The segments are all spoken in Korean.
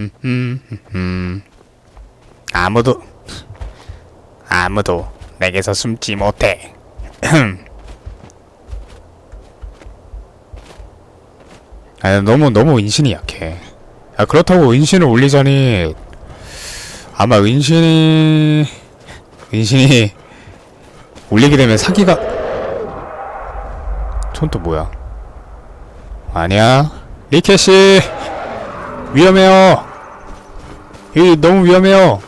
음, 아무도 아무도 내게서 숨지 못해. 아, 너무 너무 인신이 약해. 아, 그렇다고 은신을 올리자니 아마 은신이 은신이 올리게 되면 사기가 전또 뭐야? 아니야, 리케 씨 위험해요. 여기 너무 위험해요.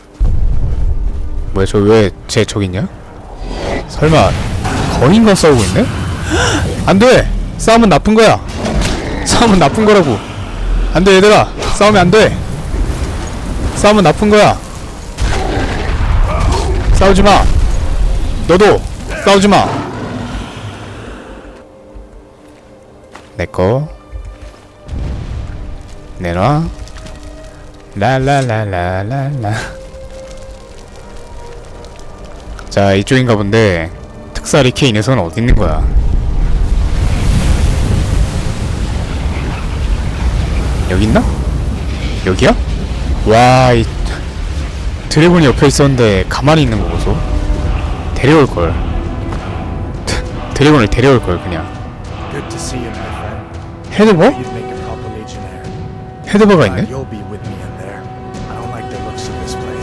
뭐야 저 왜제 저기 있냐? 설마 거인과 싸우고 있네? 안돼! 싸움은 나쁜 거야. 싸움은 나쁜 거라고. 안돼 얘들아, 싸우면 안돼. 싸움은 나쁜 거야. 싸우지 마. 너도 싸우지 마. 내 거 내놔. 라라라라라라. 자 이쪽인가 본데 특사 리케 이 녀석은 어디 있는 거야? 여기 있나? 여기야? 와, 이 드래곤이 옆에 있었는데 가만히 있는 거 보소. 데려올 걸. 드래곤을 데려올 걸 그냥. 헤드버? 헤드버가 있네.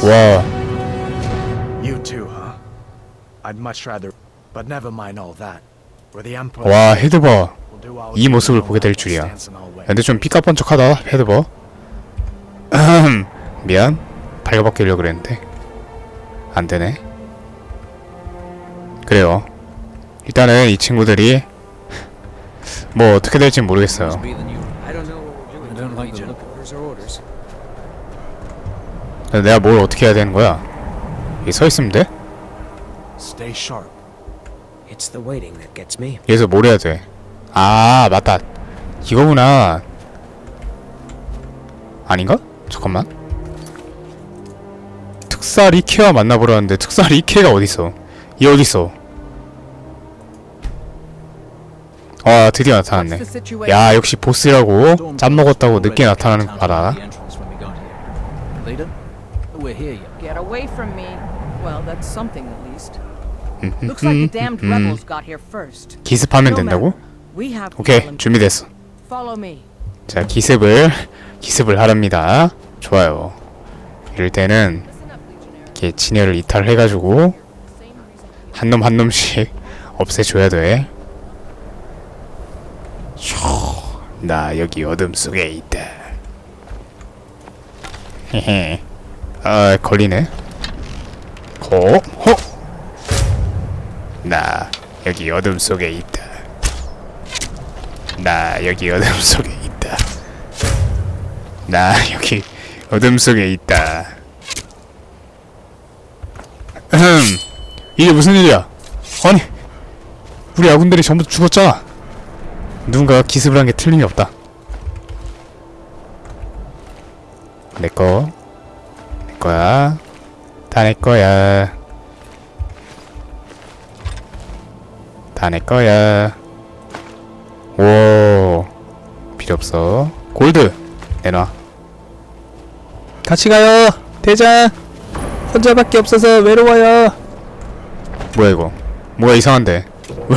와, You too, huh? I'd much rather, but never mind all that. We're the Emperor. 와 헤드버. We'll do our 이 모습을 보게 될 줄이야. 근데 좀 삐까뻔쩍하다 헤드버. 미안. 발가벗기려고 그랬는데 안 되네. 그래요. 일단은 이 친구들이 뭐 어떻게 될지 모르겠어요. I don't know what we're doing. I don't like the look. Orders are orders. 근데 내가 뭘 어떻게 해야 되는 거야? 여기 서 있으면 돼? Stay sharp. It's the waiting that gets me. 여기서 뭘 해야 돼? 아 맞다. 이거구나. 아닌가? 잠깐만. 특사 리케와 만나보려는데 특사 리케가 어딨어? 얘 어딨어? 와 드디어 나타났네. 야 역시 보스라고 짬 먹었다고 늦게 나타나는 거 봐라. We're here. You. Get away from me. Well, that's something at least. Looks like the damned rebels got here first. 기습하면 No 된다고? We have 오케이. 준비됐어. Follow me. 자 기습을 기습을 하랍니다. 좋아요. 이럴 때는. 이렇게 진열을 이탈해가지고. 한 놈 한 놈씩 없애줘야 돼. 숑, 나 여기 어둠 속에 있다. 헤헤. 아 걸리네. 고, 호. 나 여기 어둠 속에 있다. 나 여기 어둠 속에 있다. 나 여기 어둠 속에 있다. 음, 이게 무슨 일이야? 아니, 우리 아군들이 전부 죽었잖아. 누군가 기습을 한 게 틀림이 없다. 내 거, 내 거야, 다 내 거야, 다 내 거야. 오, 필요 없어. 골드 내놔. 같이 가요, 대장. 혼자밖에 없어서 외로워요. 뭐야 이거? 뭐가 이상한데? 왜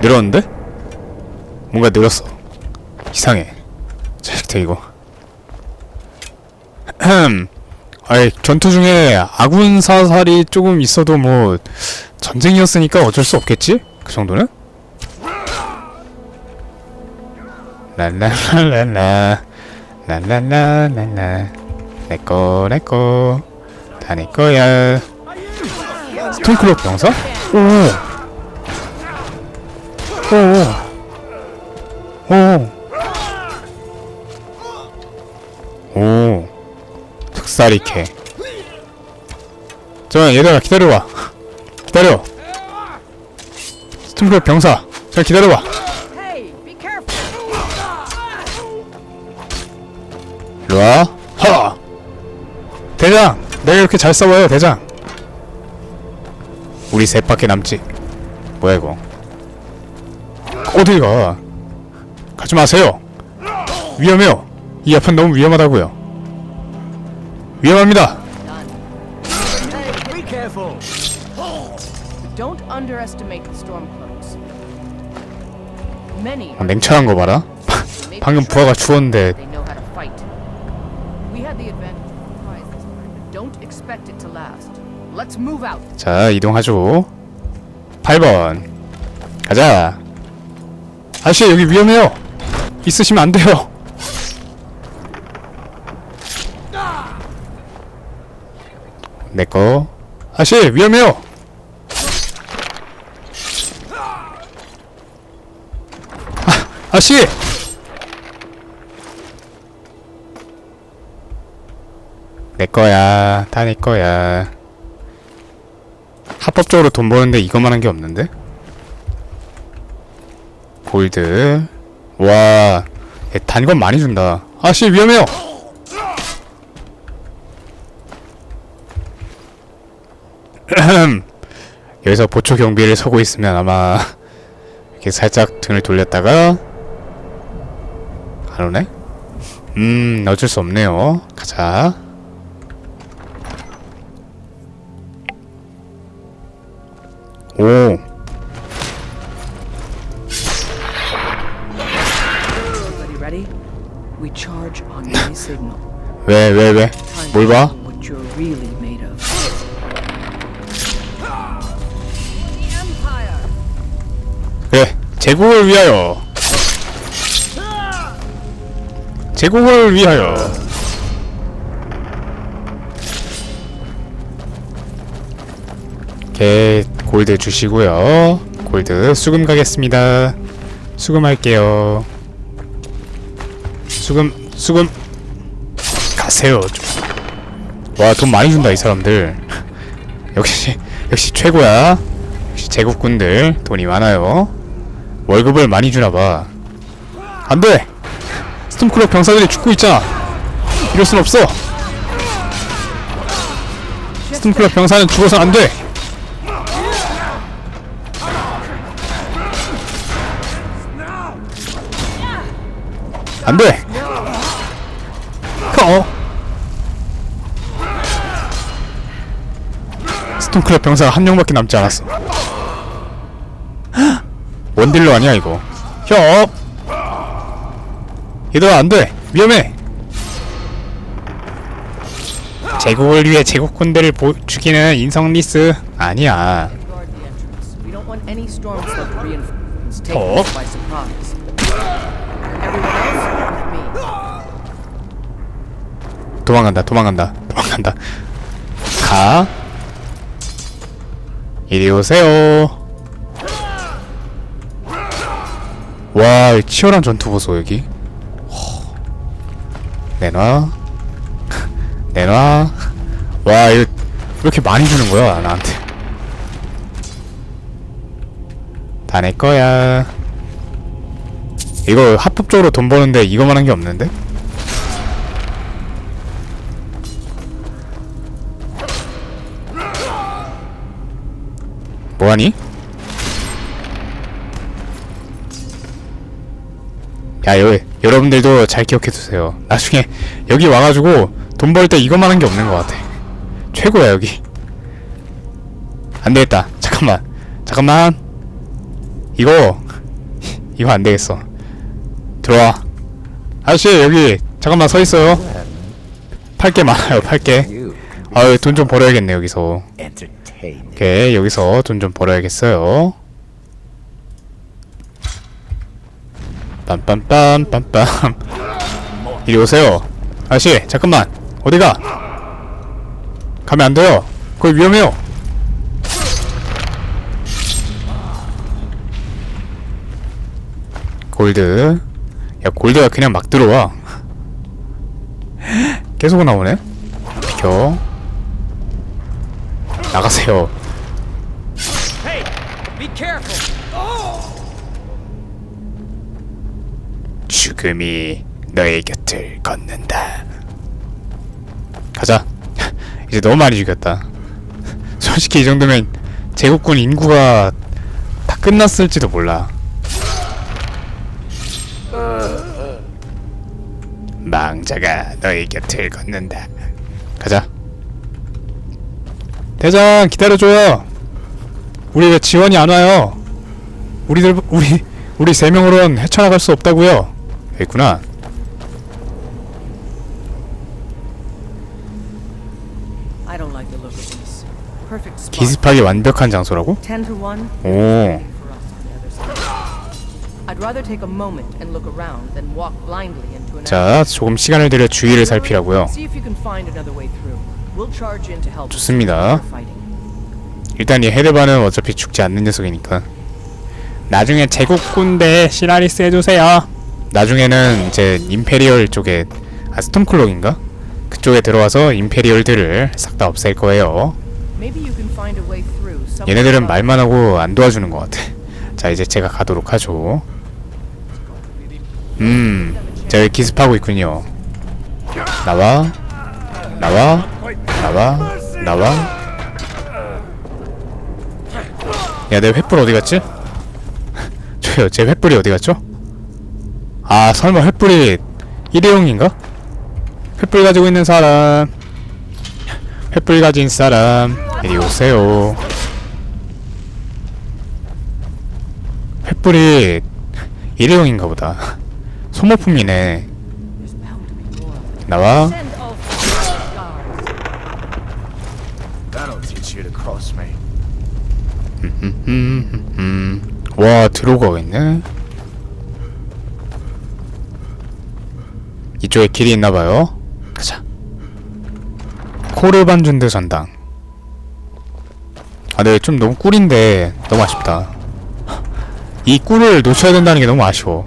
늘었는데? 뭔가 늘었어. 이상해. 자식들 이거. 흠. 아이 전투 중에 아군 사살이 조금 있어도 뭐 전쟁이었으니까 어쩔 수 없겠지? 그 정도는? 랄랄랄랄라 랄랄랄랄라 내꺼 내꺼 다내 거야. 스톤클럽 병사? 오. 오. 오. 오. 특사리캐. 자, 얘들아 기다려봐. 기다려. 스톤클럽 병사. 자, 기다려봐. 일로와. 하. 대장, 내가 이렇게 잘 싸워요, 대장. 우리 셋밖에 남지. 뭐야 이거? 어딜 가? 가지 마세요. 위험해요. 이 앞은 너무 위험하다고요. 위험합니다. Be careful! Don't underestimate the stormcloaks. Many 아, 냉철한 거 봐라. 방금 부하가 죽었는데 they know how to fight. We had the advantage of surprise this time, but don't expect it to last. Let's move out. 자 이동하죠 8번 가자 아저씨 여기 위험해요 있으시면 안 돼요 내꺼 아저씨 위험해요. 아, 아저씨! 내 거야. 다내 거야. 합법적으로 돈 버는데 이것만 한 게 없는데? 골드. 와얘 단건 많이 준다. 아씨 위험해요 여기서 보초 경비를 서고 있으면 아마 이렇게 살짝 등을 돌렸다가 안 오네? 음 어쩔 수 없네요 가자 오. 왜, 왜, 왜? 뭘 봐? 그래, 제국을 위하여. 제국을 위하여. 오케이, 골드 주시고요. 골드 수금 가겠습니다. 수금할게요. 수금, 수금. 가세요. 좀. 와, 돈 많이 준다, 이 사람들. 역시, 역시 최고야. 역시 제국군들 돈이 많아요. 월급을 많이 주나봐. 안 돼! 스톰클럽 병사들이 죽고 있잖아! 이럴 순 없어! 스톰클럽 병사는 죽어선 안 돼! 안 돼! 어? 스톰클럽 병사가 한 명밖에 남지 않았어. 원딜러 아니야 이거 형 얘들아 안돼 위험해 제국을 위해 제국 군대를 보, 죽이는 인성 리스 아니야 Oh. me. 도망간다 도망간다 도망간다 가 이리 오세요 와이 치열한 전투 보소 여기 허. 내놔 내놔 와 이거 왜 이렇게 많이 주는 거야 나한테 다 내 거야 이거 합법적으로 돈 버는데 이거만 한 게 없는데? 뭐하니? 야, 여, 여러분들도 잘 기억해두세요. 나중에 여기 와가지고 돈 벌 때 이것만 한 게 없는 것 같아. 최고야, 여기. 안 되겠다. 잠깐만. 잠깐만. 이거, 이거 안 되겠어. 들어와. 아저씨, 여기, 잠깐만 서 있어요. 팔 게 많아요, 팔 게. 아유, 돈 좀 벌어야겠네, 여기서. 오케이 여기서 돈 좀 벌어야겠어요 빰빰빰 빰빰 이리 오세요. 아저씨 잠깐만. 어디가? 가면 안 돼요. 거기 위험해요. 골드. 야 골드가 그냥 막 들어와. 계속 나오네? 비켜. 나가세요 죽음이 너의 곁을 걷는다. 가자. 이제 너무 많이 죽였다. 솔직히 이 정도면 제국군 인구가 다 끝났을지도 몰라. 망자가 너의 곁을 걷는다. 가자. 대장 기다려줘요. 우리 왜 지원이 안 와요? 우리들 우리 우리 세 명으로는 헤쳐나갈 수 없다고요. 있구나. Spot. 기습하기 완벽한 장소라고? 10 to 1. 오. 자, 조금 시간을 들여 주의를 살피라고요. 좋습니다. 일단 이 헤드바는 어차피 죽지 않는 녀석이니까. 나중에 제국 군대 시라리스 해주세요. 나중에는 이제 임페리얼 쪽에 아 스톰클록인가? 그쪽에 들어와서 임페리얼들을 싹 다 없앨 거예요. 얘네들은. 말만 하고 안 도와주는 것 같아. 자 이제 제가 가도록 하죠. 음, 자 여기 기습하고 있군요. 나와, 나와, 나와, 나와. 야, 내 횃불 어디 갔지? 저요, 제 횃불이 어디 갔죠? 아, 설마 횃불이 일회용인가? 횃불 가지고 있는 사람, 횃불 가진 사람, 이리 오세요. 횃불이 일회용인가 보다. 소모품이네. 나와. Cross me. 음, 와 들어가고 있네. 이쪽에 길이 있나봐요. 가자. 코르반준드 전당. 아, 네, 좀 너무 꿀인데 너무 아쉽다. 이 꿀을 놓쳐야 된다는 게 너무 아쉬워.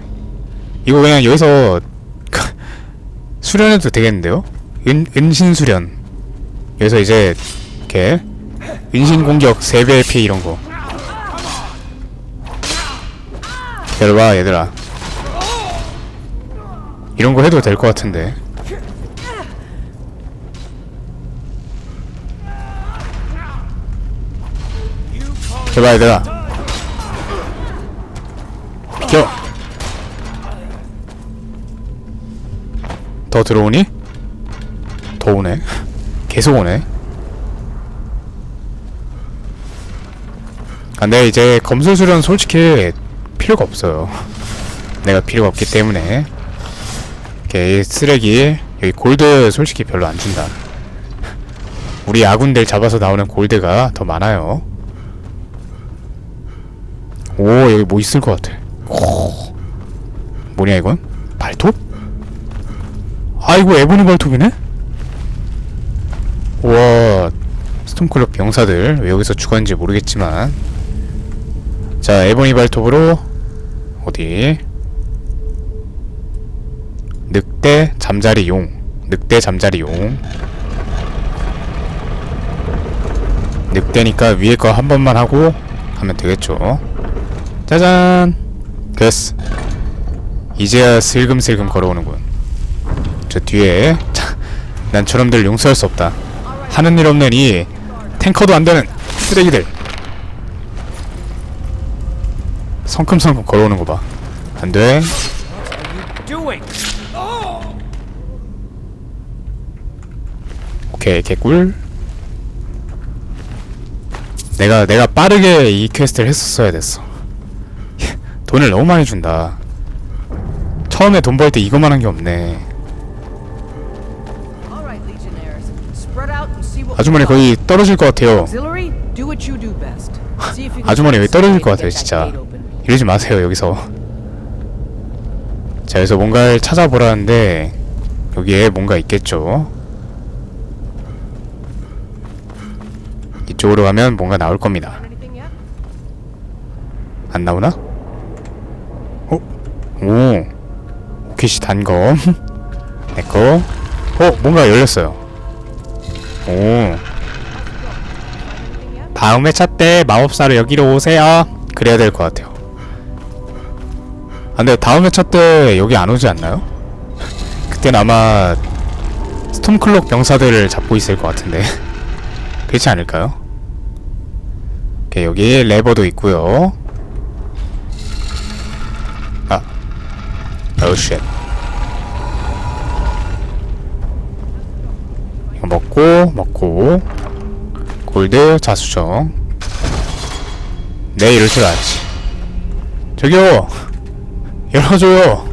이거 그냥 여기서 수련해도 되겠는데요? 은 은신 수련. 여기서 이제 이렇게 은신 공격 3배의 피 이런 거. 기다려봐 얘들아 이런 거 해도 될 것 같은데. 제발 얘들아. 비켜. 더 들어오니? 더 오네. 계속 오네. 아, 근데 이제 검술수련 솔직히 필요가 없어요. 내가 필요가 없기 때문에 이렇게 쓰레기 여기 골드 솔직히 별로 안 준다. 우리 아군들 잡아서 나오는 골드가 더 많아요. 오 여기 뭐 있을 것 같아. 오, 뭐냐 이건? 발톱? 아이고 에보니 발톱이네? 우와 스톰클럽 병사들 왜 여기서 죽었는지 모르겠지만 자 에보니 발톱으로 어디 늑대 잠자리 용 늑대 잠자리 용. 늑대니까 위에 거 한 번만 하고 하면 되겠죠. 짜잔! 됐어. 이제야 슬금슬금 걸어오는군. 저 뒤에 자, 난 저놈들 용서할 수 없다. 하는 일 없는 이 탱커도 안 되는 쓰레기들. 성큼성큼 걸어오는 거 봐. 안 돼. 오케이, 개꿀. 내가, 내가 빠르게 이 퀘스트를 했었어야 됐어. 돈을 너무 많이 준다. 처음에 돈 벌 때 이거만 한 게 없네. 아주머니. 거의 떨어질 것 같아요. 아주머니 여기 떨어질 것 같아요, 진짜. 이러지 마세요, 여기서. 자, 여기서 뭔가를 찾아보라는데, 여기에 뭔가 있겠죠? 이쪽으로 가면 뭔가 나올 겁니다. 안 나오나? 어? 오. 오키시 단검. 내꺼. 어, 뭔가 열렸어요. 오. 다음에 차때 마법사로 여기로 오세요. 그래야 될 것 같아요. 아, 근데 다음에 차때 여기 안 오지 않나요? 그땐 아마 스톰클록 병사들을 잡고 있을 것 같은데. 그렇지 않을까요? 오케이, 여기 레버도 있고요. 아, oh shit. 이거 먹고 먹고. 골드 자수정 줄 알았지. 저기요! 열어줘요!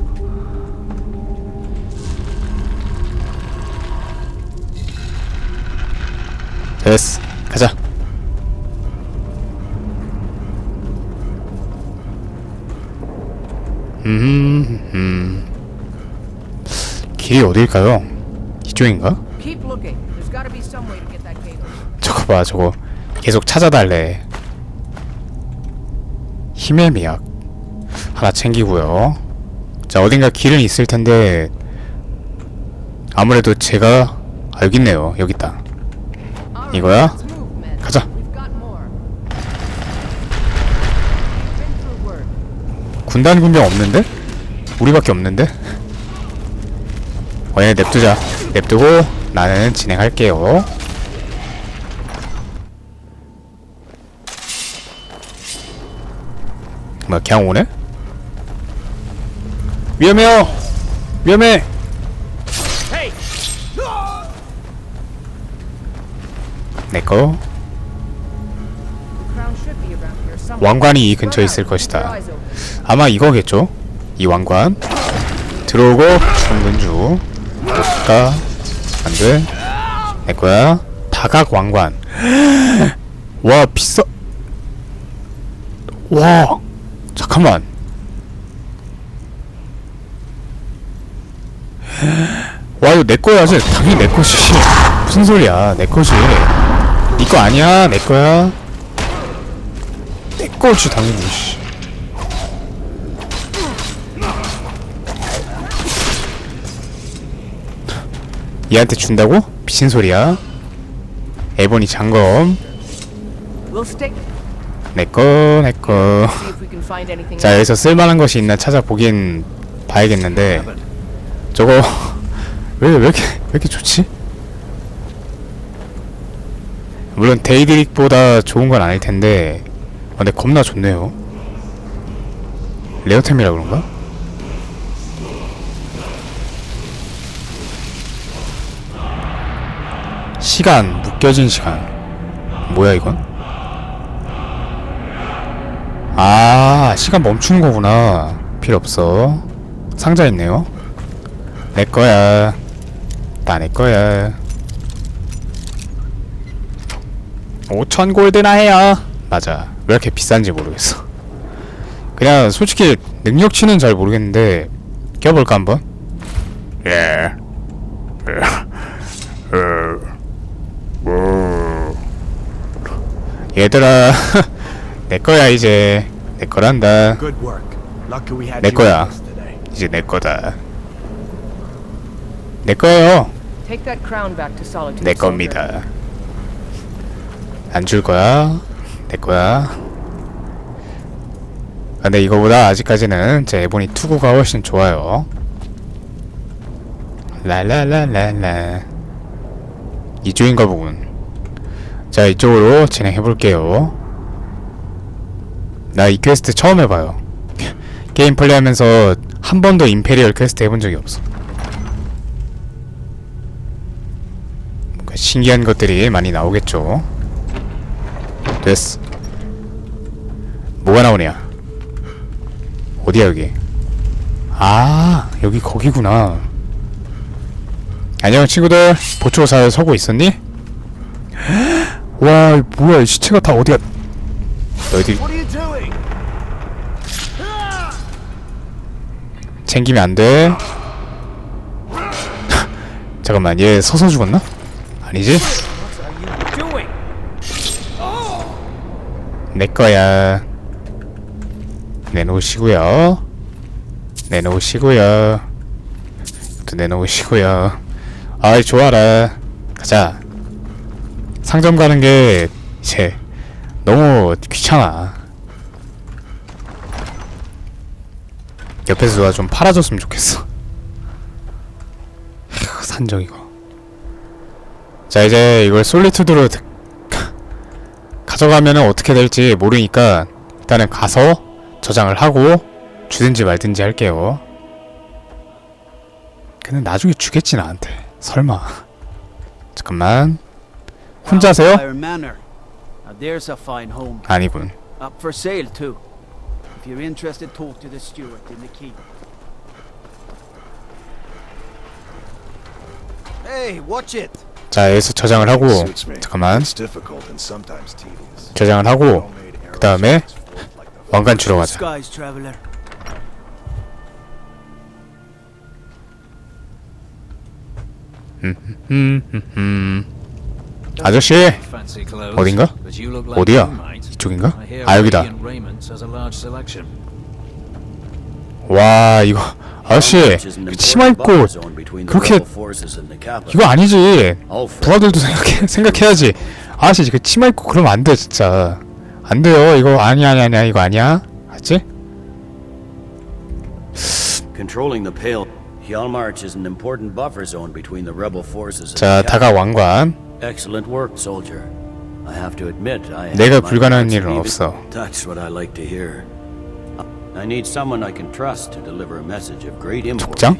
됐어. 가자 음, 음. 길이 어딜까요? 이쪽인가? 저거 봐 저거 계속 찾아달래 힘의 미약 하나 챙기고요 자 어딘가 길은 있을 텐데 아무래도 제가 아 여기 있다 이거야? 군단 군병 없는데? 우리밖에 없는데? 어 얘네 냅두자 냅두고 나는 진행할게요 뭐야 그냥 오네? 위험해요! 위험해! 내꺼. 왕관이 이 근처에 있을 것이다. 아마 이거겠죠? 이 왕관. 들어오고 충분주 못가 안돼. 내거야. 다각 왕관. 와 비싸. 와 잠깐만. 와 이거 내 거야지 당연히 내 것이. 무슨 소리야. 내 것이. 니거 아니야. 내 거야. 내 거지 당연히 얘한테 준다고? 미친 소리야. 에보니 장검. 내꺼 내꺼. 자. 여기서 쓸만한 것이 있나 찾아보긴 봐야겠는데 저거 왜 왜 이렇게 왜 이렇게 좋지? 물론 데이드릭보다 좋은 건 아닐 텐데 아, 근데 겁나 좋네요. 레어템이라 그런가? 시간 묶여진 시간. 뭐야 이건? 아 시간 멈추는 거구나. 필요 없어. 상자 있네요. 내 거야. 다 내 거야. 5천 골드나 해요. 맞아. 왜 이렇게 비싼지 모르겠어. 그냥 솔직히 능력치는 잘 모르겠는데 껴볼까 한번? 예 얘들아 내 거야 이제 내 거란다 내 거야. 이제 내 거다 내 거예요. 내. 겁니다 안 줄 거야 내 거야 근데 이거보다 아직까지는 제 에보니 투구가 훨씬 좋아요 랄랄랄랄라 이쪽인가 보군. 자 이쪽으로 진행해 볼게요. 나 이 퀘스트 처음 해봐요. 게임 플레이하면서 한 번도 임페리얼 퀘스트 해본 적이 없어. 뭔가 신기한 것들이 많이 나오겠죠? 됐어. 뭐가 나오냐? 어디야 여기? 아 여기 거기구나 안녕 친구들 보초 잘 서고 있었니? 와 뭐야 이 시체가 다 어디가 너희들? 챙기면 안돼 잠깐만 얘 서서 죽었나? 아니지? Doing. 내 거야. 내놓으시고요. 내놓으시고요. 또 내놓으시고요. 아이 좋아라. 가자. 상점 가는 게 이제 너무 귀찮아. 옆에서 누가 좀 팔아줬으면 좋겠어. 휴, 산적 이거. 자 이제 이걸 솔리투드로 가져가면 은 어떻게 될지 모르니까 일단은 가서 저장을 하고 주든지 말든지 할게요. 근데 나중에 주겠지 나한테. 설마. 잠깐만. 혼자세요? 아니군. Up for sale too. If you're interested, talk to the steward in the keep. Hey, watch it. 자, 여기서 저장을 하고. 잠깐만. 저장을 하고 그 다음에 왕관 주러 가자. 아저씨 어딘가? 어디야? 이쪽인가? 아 여기다. 와 이거 아저씨 그 치마 입고 그렇게 이거 아니지. 부하들도 생각해 생각해야지. 아저씨 그 치마 입고 그러면 안 돼 진짜. 안 돼요. 이거 아니야 아니야 아니야 이거 아니야. 알지? Controlling the Pale, Hjalmarch is an important buffer zone between the rebel forces and 자 the 다가 왕관. capital. Excellent work, soldier. I have to admit, I have 내가 my 불가능한 doubts 일은 of even- 없어. That's what I like to hear. I need someone I can trust to deliver a message of great import. 족장?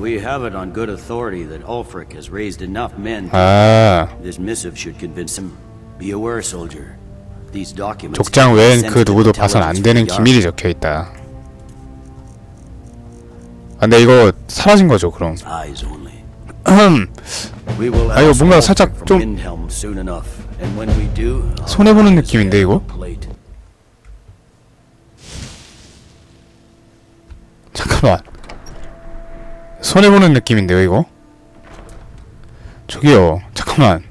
We have it on good authority that Ulfric has raised enough men. 아 This missive should convince him. Be aware, soldier. These documents. 족장 외엔 그 sensitive 누구도 봐선 안 intelligence 되는 from the 기밀이 적혀 있다. 아, 근데 이거 사라진 거죠 그럼. Eyes only. 음, We will 아, 이거 뭔가 살짝 from 좀 Windhelm soon enough. And when we do, I'll 손해 보는 have his 느낌인데, head 이거? on a plate. 잠깐만. 손해 보는 느낌인데요 이거? 저기요. 잠깐만.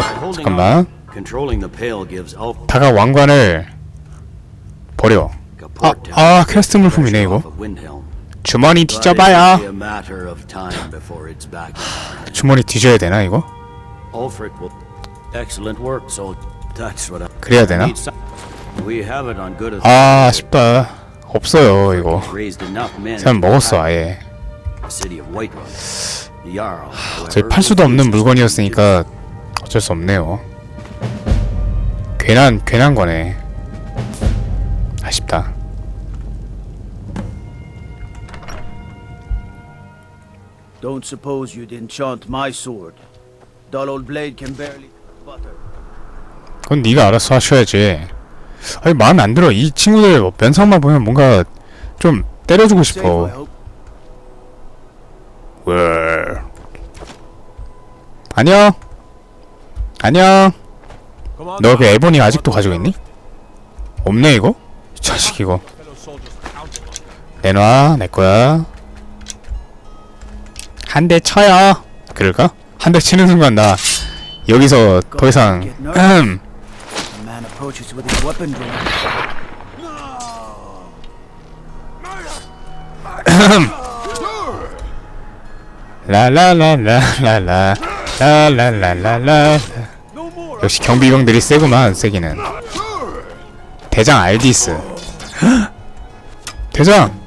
Holding 잠깐만. on, Controlling the pale gives Ulfric 다가 왕관을 버려. a 아, port 아 퀘스트 물품이네 이거. of Windhelm. 주머니 뒤져봐야. back. 주머니 뒤져야 되나 이거? 그래야 되나? 아 아쉽다. 없어요 이거. 그냥 먹었어 아예. 저희 팔 수도 없는 물건이었으니까 어쩔 수 없네요. 괜한 괜한 거네. 아쉽다. Don't suppose you'd enchant my sword. Dull old blade can barely butter. 그건 네가 알아서 하셔야지. 아니 마음에 안 들어. 이 친구들 뭐 면상만 보면 뭔가 좀 때려주고 I 싶어. hope. 왜? 안녕. 안녕. 너 그 에보니 아직도 가지고 있니? 없네 이거? 이 자식 이거. 내놔 내 거야. 한 대 쳐요. 그럴까? 한 대 치는 순간 나 여기서 더 이상 음. 라라라라라라 라라라라라 역시 경비병들이 세구만 세기는 대장 알디스 대장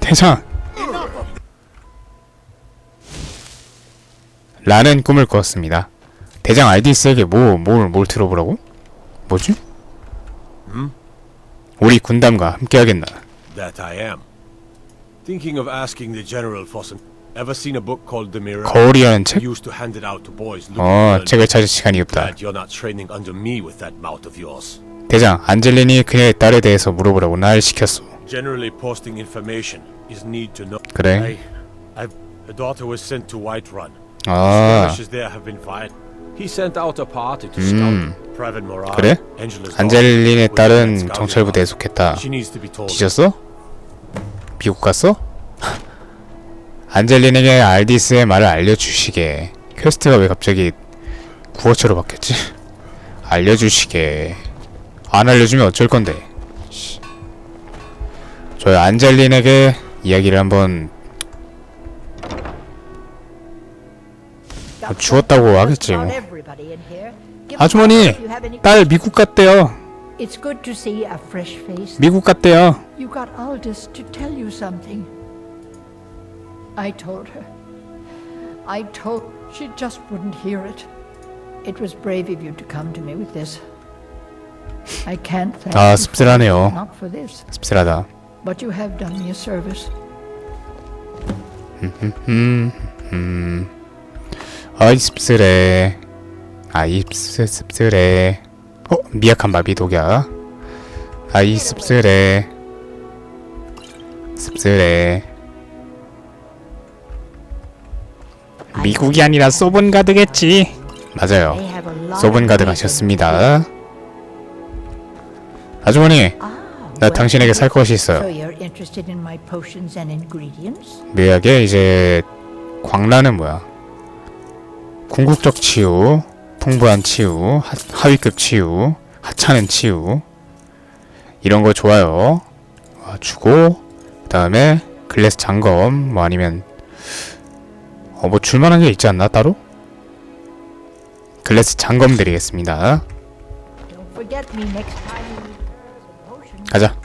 대장 라는 꿈을 꿨습니다 대장 알디스에게 뭐, 뭘, 뭘 들어보라고? 뭐지? 우리 군담과 함께하겠나 That I am. Thinking of asking the general for some. Ever seen a book called The Mirror? 거울이라는 책? Used to hand it out to boys 어 책을 찾을 시간이 없다 you're not training under me with that mouth of yours. 대장 안젤린이 그녀의 딸에 대해서 물어보라고 날 시켰어 Generally, posting information is need to know. 그래 I, I've a daughter was sent to Whiterun. 아. He sent out a party to 음. scout. Private Morat, 그래? 안젤린의 딸은 정찰부대에. 속했다 She needs to be told. 뒤졌어? 미국 갔어? 안젤린에게 알디스의 말을 알려주시게 퀘스트가 왜 갑자기 구어체로 바뀌었지? 알려주시게 안 알려주면 어쩔 건데 씨. 저희 안젤린에게 이야기를 한번 뭐 주웠다고 하겠지 뭐 아주머니 딸 미국 갔대요. 미국 갔대요 You got Aldous to tell you something. I told her. I told she just wouldn't hear it. It was brave of you to come to me with this. I can't thank 아 you 씁쓸하네요 not for this, 씁쓸하다 but you have done me a service. 음, 음. 아이 씁쓸해 아이 씁쓸 씁쓸해 어 미약한 마비 독약. 아이 씁쓸해 씁쓸해 미국이 아니라 소본 가드겠지. 맞아요. They have a lot 소본 of 가드 reason. 가셨습니다. 아주머니 Ah, 나 당신에게 살 것이 있어요? 묘하게 이제 광란은 뭐야? 궁극적 치유, 풍부한 치유, 하, 하위급 치유, 하찮은 치유 이런 거 좋아요. 어, 주고 그 다음에 글래스 장검 뭐 아니면 어 뭐 줄만한 게 있지 않나 따로? 글래스 장검 드리겠습니다. 가자.